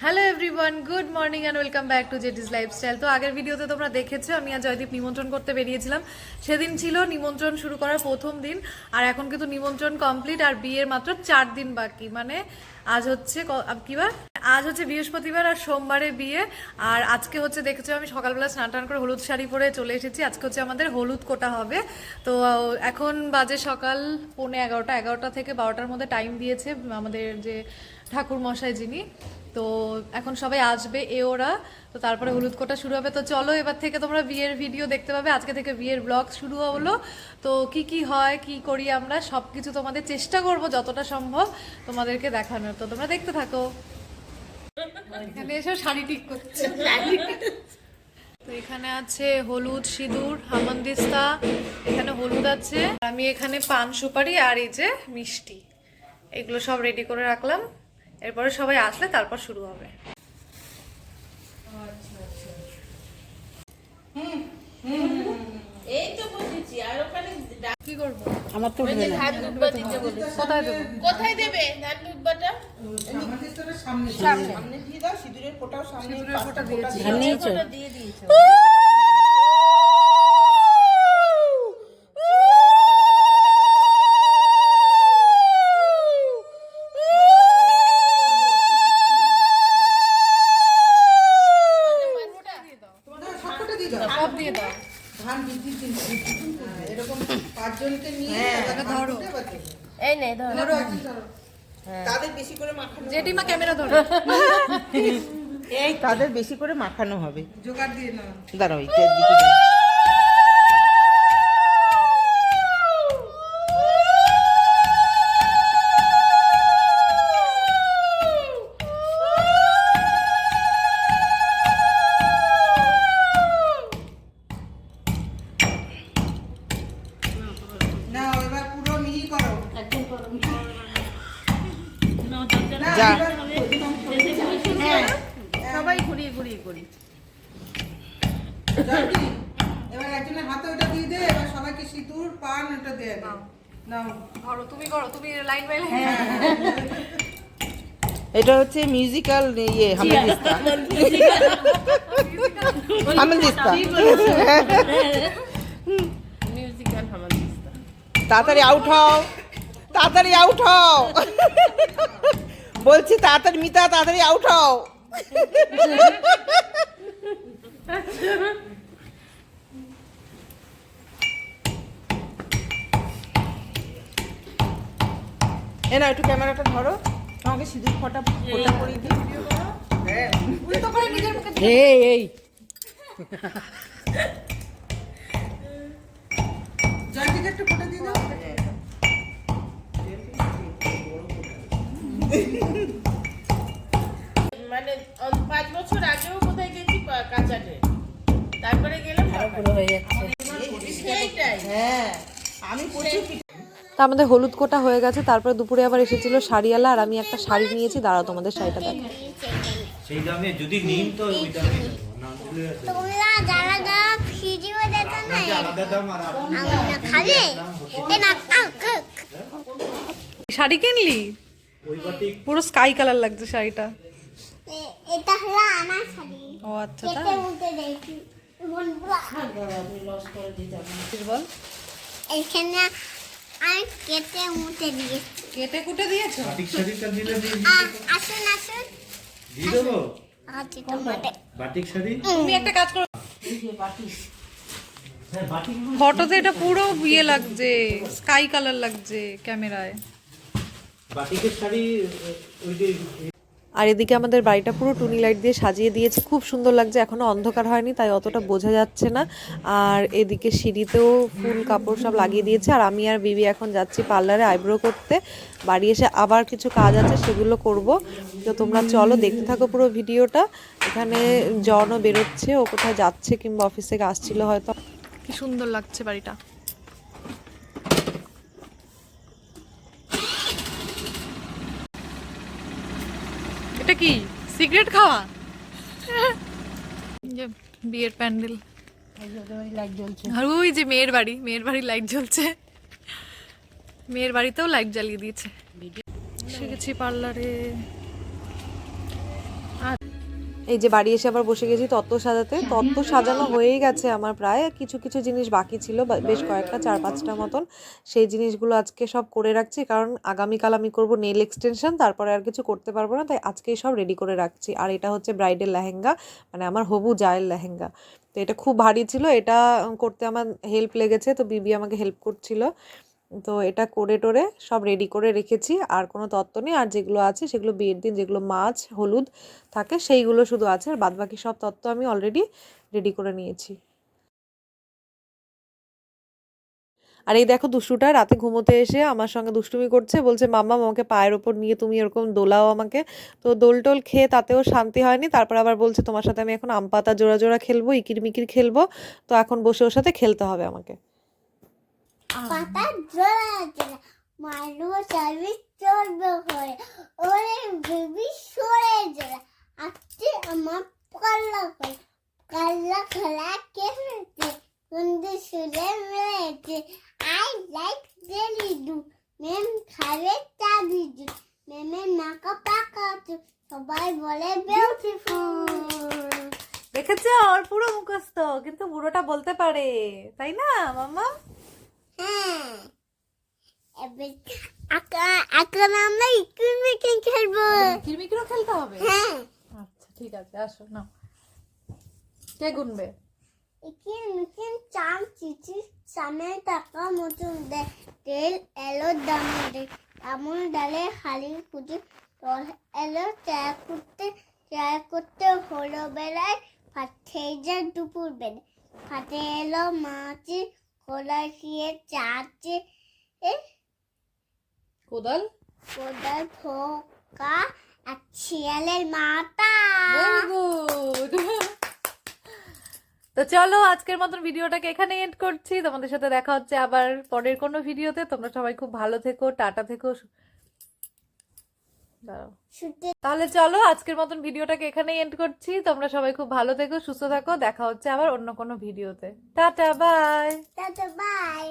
Hello everyone good morning and welcome back to JT's lifestyle তো আগের ভিডিওতে তোমরা দেখেছ, আমি আর জয়দীপ নিমন্ত্রণ করতে বেরিয়েছিলাম। সেদিন ছিল নিমন্ত্রণ শুরু করার প্রথম দিন, আর এখন কিন্তু নিমন্ত্রণ কমপ্লিট আর বিয়ের মাত্র চার দিন বাকি। মানে আজ হচ্ছে ক- আব- কি বার? আজ হচ্ছে বৃহস্পতিবার আর সোমবারে বিয়ে। আর আজকে হচ্ছে দেখেছ, আমি সকালবেলা স্নান টান করে হলুদ শাড়ি পরে চলে এসেছি। আজকে হচ্ছে আমাদের হলুদ কোটা হবে। তো, এখন বাজে সকাল পৌনে এগারোটা এগারোটা থেকে বারোটার মধ্যে টাইম দিয়েছে আমাদের যে ঠাকুর মশাই যিনি। তো, এখন সবাই আসবে, এ ওরা। তো তারপরে হলুদ কোটা শুরু হবে। তো চলো, এবার থেকে তোমরা বিয়ের ভিডিও দেখতে পাবে। আজকে থেকে বিয়ের ব্লগ শুরু হলো। তো, কি কি হয়, কি করি আমরা সব কিছু তোমাদের চেষ্টা করব যতটা সম্ভব তোমাদেরকে দেখানোর। তো তোমরা দেখতে থাকো। এখানে এসে শাড়ি ঠিক করছে। তো এখানে আছে হলুদ সিঁদুর হামন্দিস্তা এখানে হলুদ আছে। আমি এখানে পান সুপারি আর এই যে মিষ্টি, এগুলো সব রেডি করে রাখলাম। এরপরে সবাই আসলে তারপর শুরু হবে। এই তো বসেছি আর ওখানে কি করব? আমার তো ওই ধান দুব্বা দিতে বলে কোথায় দেবো? কোথায় দেবে ধান দুব্বাটা সামনে। সামনে। দিয়ে দাও সিঁদুরের ফোঁটাও সামনে সিঁদুরের ফোঁটা দিয়ে ধান দিয়ে দিয়েছে দাও, সবকটা দিয়ে দাও সব দিয়ে দাও ধান বৃদ্ধির দিন হ্যাঁ, নিয়ে ধরো। এই নে ধরো। তাদের বেশি করে মাখানো জেঠিমা ক্যামেরা ধরো। এই তাদের বেশি করে মাখানো হবে। জোগাড় দিয়ে নাও। দাঁড়াও দিকে যা। এবার- হ্যাঁ। সবাই ঘুরিয়ে ঘুরিয়ে করি এবার একজনের হাতে ওটা দিয়ে দে এবার সবাইকে সিঁদুর পান ওটা দিয়ে দে। নাও। ধরো তুমি করো তুমি লাইন বাই লাইন। এটা হচ্ছে মিউজিক্যাল ইয়ে হামেদিস্তা হামেদিস্তা তাড়াতাড়ি আউট হও। তাড়াতাড়ি আউট হও। বলছি তাড়াতাড়ি, মিতা, তাড়াতাড়ি আউট হও। এ না, একটু ক্যামেরাটা ধরো। আমাকে সিঁদুর ফটা ফোটা করে দিই এই এই। জয়ন্তীকে একটু ফোটা দিয়ে দাও। মানে পাঁচ বছর আগেও কোথায় গেছি তারপরে গেলাম সেইটাই হ্যাঁ আমি প্রচুর তা আমাদের হলুদ কোটা হয়ে গেছে তারপরে দুপুরে আবার এসেছিল শাড়িওয়ালা আর আমি একটা শাড়ি নিয়েছি দাঁড়াও তোমাদের শাড়িটা দেখো সেই দামে যদি নিন তো ওই দামে তোমরা যারা যারা ভিডিও দেখো না খাবে? শাড়ি কিনলি? পুরো স্কাই কালার লাগছে শাড়িটা। এটা হলো আমার শাড়ি। ও আচ্ছা কেটে তাই? বল এখানে আমি কেটে উঠে দিয়েছি। কেটে কুটে দিয়েছ? বাটিক শাড়িটা দিলে দিয়ে আসুন আসুন। দিয়ে দেবো? আচ্ছা বাটিক শাড়ি? তুমি একটা কাজ করো। হ্যাঁ বাটিক ফটোতে এটা পুরো ইয়ে লাগছে স্কাই কালার লাগছে ক্যামেরায়। বাটিকের শাড়ি ওই যে আর এদিকে আমাদের বাড়িটা পুরো টুনি লাইট দিয়ে সাজিয়ে দিয়েছে। খুব সুন্দর লাগছে এখনও অন্ধকার হয়নি তাই অতটা বোঝা যাচ্ছে না। আর এদিকে সিঁড়িতেও ফুল কাপড় সব লাগিয়ে দিয়েছে আর আমি আর বিবি এখন যাচ্ছি পার্লারে আইব্রো করতে। বাড়ি এসে আবার কিছু কাজ আছে সেগুলো করব। তো তোমরা চলো দেখতে থাকো পুরো ভিডিওটা। এখানে জনও বেরোচ্ছে ও কোথায় যাচ্ছে কিংবা অফিস থেকে আসছিল হয়তো। কি সুন্দর লাগছে বাড়িটা। এটা কি? সিগারেট খাওয়া? বিয়ের প্যান্ডেল। আর ওই যে মেয়ের বাড়ি মেয়ের বাড়ি লাইট জ্বলছে। মেয়ের বাড়িতেও লাইট জ্বালিয়ে দিয়েছে। গেছি পার্লারে এই যে বাড়ি এসে আবার বসে গেছি তত্ত্ব সাজাতে। তত্ত্ব সাজানো হয়েই গেছে আমার প্রায়। কিছু কিছু জিনিস বাকি ছিল বেশ কয়েকটা, চার, পাঁচটা মতন। সেই জিনিসগুলো আজকে সব করে রাখছি, কারণ আগামীকাল আমি করব নেল এক্সটেনশন, তারপরে আর কিছু করতে পারব না, তাই আজকেই সব রেডি করে রাখছি। আর এটা হচ্ছে ব্রাইডের লেহেঙ্গা মানে আমার হবু জায়ের লেহেঙ্গা। তো এটা খুব ভারী ছিল, এটা করতে আমার হেল্প লেগেছে, তো বিবি আমাকে হেল্প করছিল। তো এটা করে টোরে সব রেডি করে রেখেছি, আর কোনো তত্ত্ব নেই। আর যেগুলো আছে, সেগুলো বিয়ের দিন যেগুলো মাছ, হলুদ থাকে, সেইগুলো শুধু আছে। আর বাদবাকি সব তত্ত্ব আমি অলরেডি রেডি করে নিয়েছি। আর এই দেখো দুষ্টুটা রাতে ঘুমোতে এসে আমার সঙ্গে দুষ্টুমি করছে। বলছে, মাম্মা, আমাকে পায়ের ওপর নিয়ে তুমি এরকম দোলাও আমাকে। তো দোল টোল খেয়ে তাতেও শান্তি হয়নি। তারপর আবার বলছে, তোমার সাথে আমি এখন আম পাতা জোড়া জোড়া খেলব ইকির মিকির খেলব। তো এখন বসে ওর সাথে খেলতে হবে আমাকে। পাতা জোড়া জোড়া মারু চাবি চলবে হয়ে ওরে বেবি সরে জোড়া আজকে আমার কাল্লা করে কাল্লা খেলা কেটেছে বন্ধু সুরে মেরেছে আই লাইক জেলি ডু মেম খাবে চাবি ডু মেমে নাকা পাকা সবাই বলে বিউটিফুল দেখেছ? ওর পুরো মুখস্থ। কিন্তু পুরোটা বলতে পারে। তাই না, মাম্মা? এখন আমরা ইকুন মেকিং খেলব? কিরমিকিরও খেলতে হবে? হ্যাঁ। আচ্ছা ঠিক আছে আসো নাও। কে গুনবে? ইকিন মিকিন চাম চিচি সামনে টাকা মতন দে তেল এলো দামে এমন ডালে খালি খুঁজে তল এলো চায় করতে চায় করতে হলো বেলায় ফাটে যায় দুপুর বেলায়। ফাটে এলো মাছি খোলা খেয়ে চাচে কোদাল? কোদাল ফোকা আর শিয়ালের মাথা। তো চলো আজকের মতন ভিডিওটাকে এখানে এন্ড করছি। তোমাদের সাথে দেখা হচ্ছে আবার পরের কোনো ভিডিওতে। তোমরা সবাই খুব ভালো থেকো টাটা থেকো তাহলে চলো আজকের মতন ভিডিওটাকে এখানেই এন্ড করছি। তোমরা সবাই খুব ভালো থেকো সুস্থ থাকো। দেখা হচ্ছে আবার অন্য কোনো ভিডিওতে। Tata bye tata bye